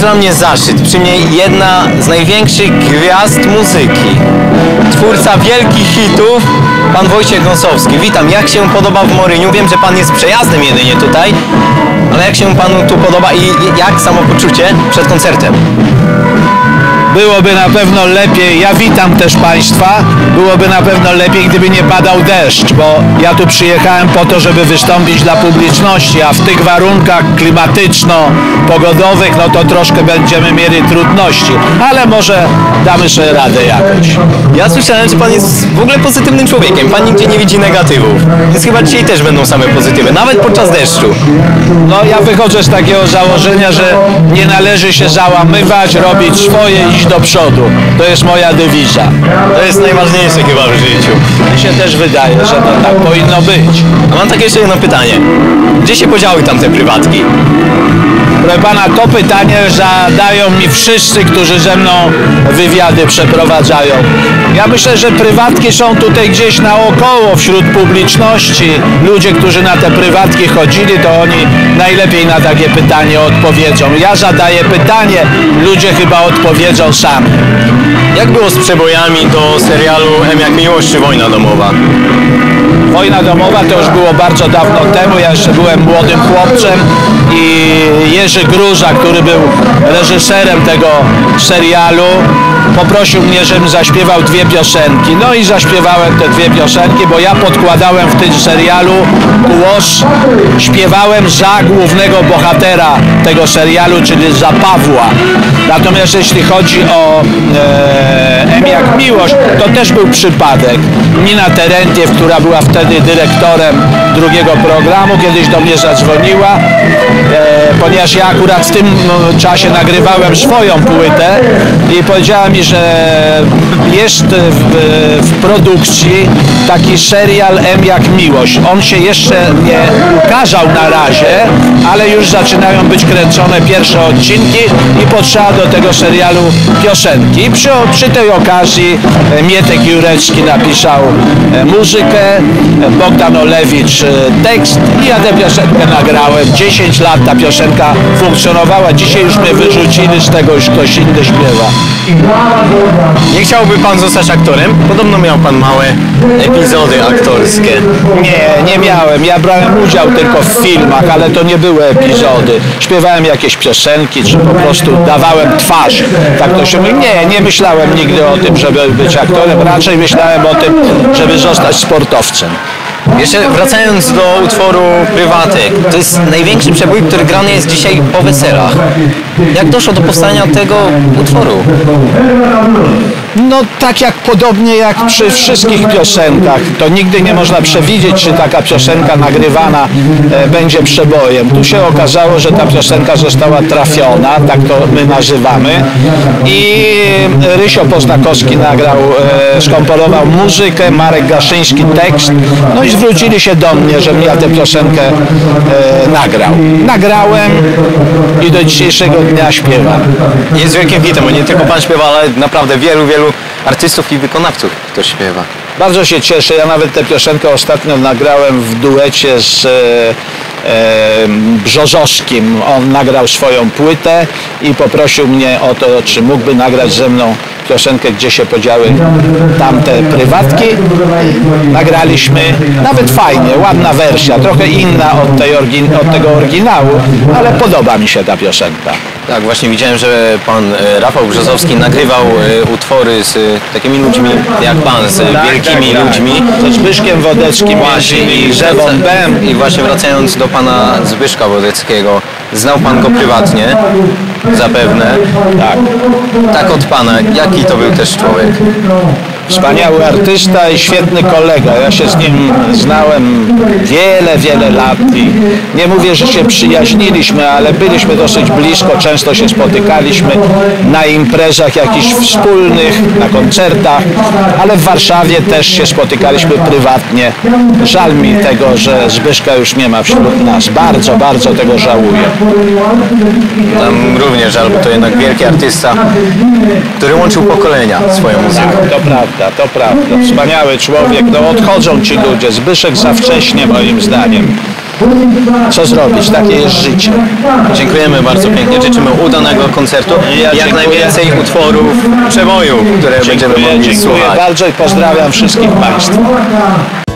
jest dla mnie zaszczyt. Przy mnie jedna z największych gwiazd muzyki. Twórca wielkich hitów, pan Wojciech Gąsowski. Witam, jak się podoba w Moryniu? Wiem, że pan jest przejazdem jedynie tutaj, ale jak się panu tu podoba i jak samopoczucie przed koncertem? Byłoby na pewno lepiej, ja witam też Państwa, byłoby na pewno lepiej, gdyby nie padał deszcz, bo ja tu przyjechałem po to, żeby wystąpić dla publiczności, a w tych warunkach klimatyczno-pogodowych, no to troszkę będziemy mieli trudności, ale może damy sobie radę jakoś. Ja słyszałem, że pan jest w ogóle pozytywnym człowiekiem. Pan nigdzie nie widzi negatywów. Więc chyba dzisiaj też będą same pozytywy, nawet podczas deszczu. No ja wychodzę z takiego założenia, że nie należy się załamywać, robić swoje, iść do przodu. To jest moja dewiza. To jest najważniejsze chyba w życiu. Mi się też wydaje, że to tak powinno być. A mam takie jeszcze jedno pytanie. Gdzie się podziały tamte prywatki? Proszę pana, to pytanie zadają mi wszyscy, którzy ze mną wywiady przeprowadzają. Ja myślę, że prywatki są tutaj gdzieś naokoło wśród publiczności. Ludzie, którzy na te prywatki chodzili, to oni najlepiej na takie pytanie odpowiedzą. Ja zadaję pytanie, ludzie chyba odpowiedzą sami. Jak było z przebojami do serialu M jak miłość czy wojna domowa? Wojna domowa to już było bardzo dawno temu, ja jeszcze byłem młodym chłopcem i Jerzy Gruza, który był reżyserem tego serialu, poprosił mnie, żebym zaśpiewał dwie piosenki. No i zaśpiewałem te dwie piosenki, bo ja podkładałem w tym serialu głos, śpiewałem za głównego bohatera tego serialu, czyli za Pawła. Natomiast jeśli chodzi o e, M jak miłość, to też był przypadek. Nina Terentiew, która była wtedy dyrektorem drugiego programu, kiedyś do mnie zadzwoniła, e, ponieważ ja akurat w tym no, czasie nagrywałem swoją płytę i powiedziała mi, że jest w, w produkcji taki serial M jak miłość. On się jeszcze nie ukazał na razie, ale już zaczynają być kręcone pierwsze odcinki i potrzeba do tego serialu piosenki. I przy, przy tej okazji e, Mietek Jurecki napisał e, muzykę, e, Bogdan Olewicz tekst i ja tę piosenkę nagrałem. 10 lat ta piosenka funkcjonowała. Dzisiaj już mnie wyrzucili z tego, już ktoś inny śpiewa. Nie chciałby pan zostać aktorem? Podobno miał pan małe epizody aktorskie. Nie, nie miałem. Ja brałem udział tylko w filmach, ale to nie były epizody. Śpiewałem jakieś piosenki, czy po prostu dawałem twarz. Tak to się mówi. Nie, nie myślałem nigdy o tym, żeby być aktorem. Raczej myślałem o tym, żeby zostać sportowcem. Jeszcze wracając do utworu Prywatek, to jest największy przebój, który grany jest dzisiaj po weselach. Jak doszło do powstania tego utworu? No tak jak podobnie jak przy wszystkich piosenkach, to nigdy nie można przewidzieć, czy taka piosenka nagrywana e, będzie przebojem. Tu się okazało, że ta piosenka została trafiona, tak to my nazywamy i Rysio Poznakowski nagrał, e, skomponował muzykę, Marek Gaszyński tekst, no i zwrócili się do mnie, żebym ja tę piosenkę e, nagrał. Nagrałem i do dzisiejszego dnia śpiewam. Jest wielkim hitem, bo nie tylko pan śpiewa, ale naprawdę wielu, wielu artystów i wykonawców to śpiewa. Bardzo się cieszę. Ja nawet tę piosenkę ostatnio nagrałem w duecie z e, e, Brzozowskim. On nagrał swoją płytę i poprosił mnie o to, czy mógłby nagrać ze mną piosenkę, gdzie się podziały tamte prywatki. Nagraliśmy nawet fajnie, ładna wersja, trochę inna od, tej od tego oryginału, ale podoba mi się ta piosenka. Tak, właśnie widziałem, że pan e, Rafał Brzozowski nagrywał e, utwory z e, takimi ludźmi jak pan, z wielkimi ludźmi. Ze Zbyszkiem Wodeckim Właśnie i Grzewą Bem. I właśnie wracając do pana Zbyszka Wodeckiego, znał pan go prywatnie, zapewne. Tak. Tak od pana, jaki to był też człowiek? Wspaniały artysta i świetny kolega. Ja się z nim znałem wiele, wiele lat i nie mówię, że się przyjaźniliśmy, ale byliśmy dosyć blisko, często się spotykaliśmy na imprezach jakichś wspólnych, na koncertach, ale w Warszawie też się spotykaliśmy prywatnie. Żal mi tego, że Zbyszka już nie ma wśród nas. Bardzo, bardzo tego żałuję. Nam również żal, bo to jednak wielki artysta, który łączył pokolenia swoją muzyką. To prawda, to prawda. Wspaniały człowiek. No odchodzą ci ludzie. Zbyszek za wcześnie moim zdaniem. co zrobić, takie jest życie. Dziękujemy bardzo pięknie. Życzymy udanego koncertu. Ja Jak dziękuję. najwięcej utworów przeboju, które będziemy Dziękuję, mogli dziękuję słuchać. bardzo i pozdrawiam wszystkich Państwa.